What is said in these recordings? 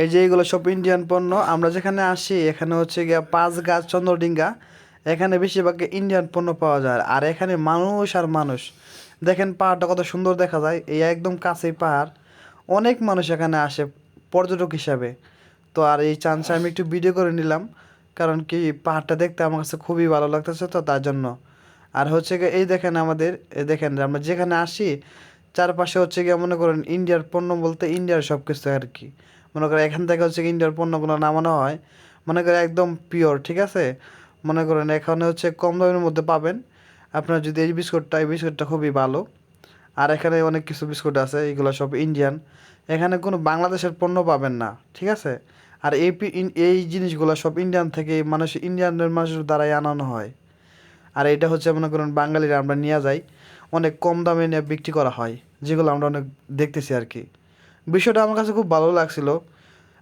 এই যে এইগুলো সব ইন্ডিয়ান পণ্য, আমরা যেখানে আসি, এখানে হচ্ছে গিয়া পাঁচ গাছ চন্দ্রডিঙ্গা, এখানে বেশিরভাগ ইন্ডিয়ান পণ্য পাওয়া যায়। আর এখানে মানুষ আর মানুষ। দেখেন পাহাড়টা কত সুন্দর দেখা যায়, এই একদম কাছেই পাহাড়। অনেক মানুষ এখানে আসে, পর্যটক হিসাবে। তো আর এই চান্সে আমি একটু ভিডিও করে নিলাম, কারণ কি পাহাড়টা দেখতে আমার কাছে খুবই ভালো লাগতেছে তো তার জন্য। আর হচ্ছে গিয়ে এই দেখেন আমাদের দেখেন আমরা যেখানে আসি, চারপাশে হচ্ছে গিয়ে মনে করেন ইন্ডিয়ার পণ্য বলতে ইন্ডিয়ার সব কিছু আর কি। মনে করেন এখান থেকে হচ্ছে ইন্ডিয়ার পণ্যগুলো নামানো হয়, মনে করেন একদম পিওর ঠিক আছে? মনে করেন এখানে হচ্ছে কম দামের মধ্যে পাবেন। আপনার যদি এই বিস্কুটটা এই বিস্কুটটা খুবই ভালো। আর এখানে অনেক কিছু বিস্কুট আছে, এগুলো সব ইন্ডিয়ান এখানে কোনো বাংলাদেশের পণ্য পাবেন না, ঠিক আছে? আর এই এই জিনিসগুলো সব ইন্ডিয়ান থেকে মানুষ ইন্ডিয়ানের মানুষের দ্বারাই আনানো হয়। আর এটা হচ্ছে মনে করেন বাঙালিরা আমরা নিয়ে যাই। অনেক কম দামে নিয়ে বিক্রি করা হয়, যেগুলো আমরা অনেক দেখতেছি আর কি। বিষয়টা আমার কাছে খুব ভালো লাগছিল।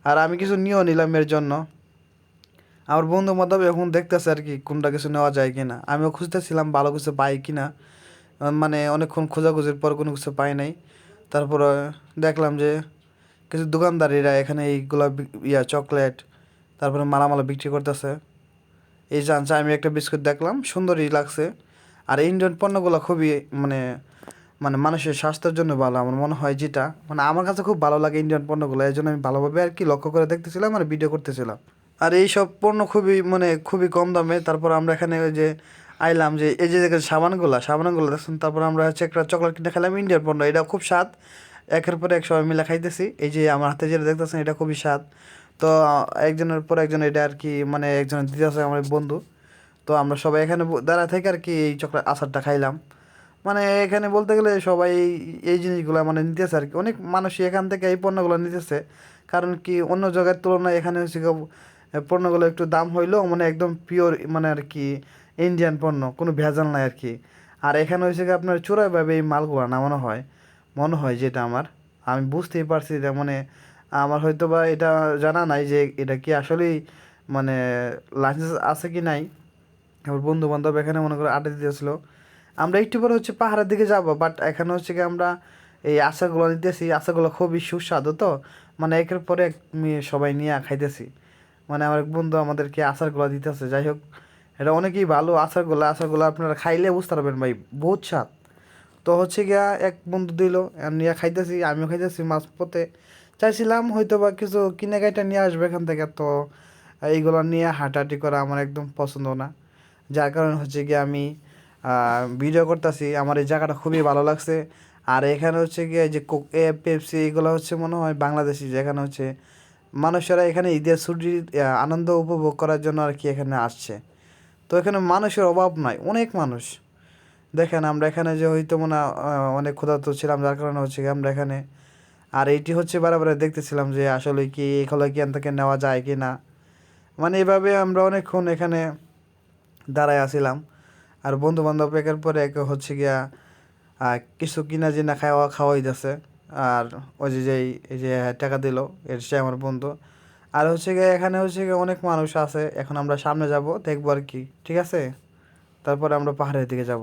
আর আমি কিছু নিয়েও নিলাম এর জন্য। আমার বন্ধু বান্ধব এখন দেখতেছে আর কি কোনটা কিছু নেওয়া যায় কিনা। আমিও খুঁজতেছিলাম ভালো কিছু পাই কিনা। আহ, মানে অনেকক্ষণ খোঁজাখুঁজির পর কোনো কিছু পাই নাই। তারপরে দেখলাম যে কিছু দোকানদারিরা এখানে এইগুলা ইয়া চকলেট তারপরে মালামালা বিক্রি করতেছে। এই চান্সে আমি একটা বিস্কুট দেখলাম সুন্দরই লাগছে। আর ইন্ডিয়ান পণ্যগুলো খুবই মানে মানে মানুষের স্বাস্থ্যের জন্য ভালো। আমার মনে হয় যেটা মানে আমার কাছে খুব ভালো লাগে ইন্ডিয়ান পণ্যগুলো এই জন্য আমি ভালোভাবে আর কি লক্ষ্য করে দেখতেছিলাম আর ভিডিও করতেছিলাম। আর এই সব পণ্য খুবই মানে খুবই কম দামে, তারপর আমরা এখানে ওই যে আইলাম যে, এই যে দেখেন সাবানগুলো সাবানগুলো দেখছেন? তারপর আমরা হচ্ছে একটা চকলেট কিনে খেলাম ইন্ডিয়ান পণ্য এটা খুব স্বাদ। একের পর এক সবাই মিলে খাইতেছি। এই যে আমার হাতে যেটা দেখতেছেন, এটা খুবই স্বাদ। তো, একজনের পর একজন এটা আর কি মানে একজন দিতেছে আমার এক বন্ধু। তো আমরা সবাই এখানে দাঁড়া থেকে আর কি এই চকলেট আচারটা খাইলাম। মানে এখানে বলতে গেলে সবাই এই জিনিসগুলো মানে নিতেছে আর কি। অনেক মানুষই এখান থেকে এই পণ্যগুলো নিতেছে। কারণ কি অন্য জায়গার তুলনায় এখানে হচ্ছে পণ্যগুলো একটু দাম হইলেও মানে একদম পিওর মানে আর কি ইন্ডিয়ান পণ্য, কোনো ভেজাল নাই আর কি। আর এখানে হচ্ছে কি আপনার চোরাইভাবে এই মালগুলো নামানো হয়, মনে হয় যেটা আমার। আমি বুঝতেই পারছি যে মানে আমার হয়তো বা এটা জানা নাই যে এটা কি আসলেই মানে লাইসেন্স আছে কি নাই। আমার বন্ধু বান্ধব এখানে মনে করে আড্ডা দিতেছিল। আমরা একটু পরে হচ্ছে পাহাড়ের দিকে যাব বাট এখানে হচ্ছে কি আমরা এই আশাগুলো নিতেছি আশাগুলো খুবই সুস্বাদু তো। মানে একের পরে এক সবাই নিয়ে খাইতেছি। মানে আমার এক বন্ধু আমাদেরকে আচারগুলো দিতেছে, যাই হোক, এটা অনেকেই ভালো আচারগুলো আচারগুলো আপনারা খাইলে বুঝতে পারবেন ভাই, বহুত স্বাদ। তো হচ্ছে গিয়া এক বন্ধু দিল নিয়ে খাইতেছি, আমিও খাইতেছি মাছ পথে। চাইছিলাম হয়তো বা কিছু কিনে গাইটা নিয়ে আসবে এখান থেকে, তো এইগুলো নিয়ে হাঁটাহাঁটি করা আমার একদম পছন্দ না। যার কারণে হচ্ছে গিয়ে আমি ভিডিও করতেছি। আমার এই জায়গাটা খুবই ভালো লাগছে। আর এখানে হচ্ছে গিয়ে যে কোক, এ, পেপসি এগুলো হচ্ছে মনে হয় বাংলাদেশি, যেখানে হচ্ছে মানুষেরা এখানে ঈদের ছুটির আনন্দ উপভোগ করার জন্য আর কি এখানে আসছে। তো এখানে মানুষের অভাব নাই, অনেক মানুষ। দেখেন আমরা এখানে যে হয়তো মনে অনেক ক্ষুধার্ত ছিলাম, যার কারণে হচ্ছে আমরা এখানে, আর এইটি হচ্ছে বারবার দেখতেছিলাম যে আসলে কি এগুলো কি এখান থেকে নেওয়া যায় কি না মানে এভাবে আমরা অনেকক্ষণ এখানে দাঁড়ায় আসিলাম আর বন্ধু বান্ধব একের পরে এক হচ্ছে গিয়া কিছু কিনা জিনা খাওয়া খাওয়াই যাচ্ছে আর ওই যে যেই, এই যে টাকা দিল, এর সে আমার বন্ধু। আর হচ্ছে গিয়ে এখানে হচ্ছে গিয়ে অনেক মানুষ আছে, এখন আমরা সামনে যাব, দেখব আর কি, ঠিক আছে? তারপরে আমরা পাহাড়ের দিকে যাব।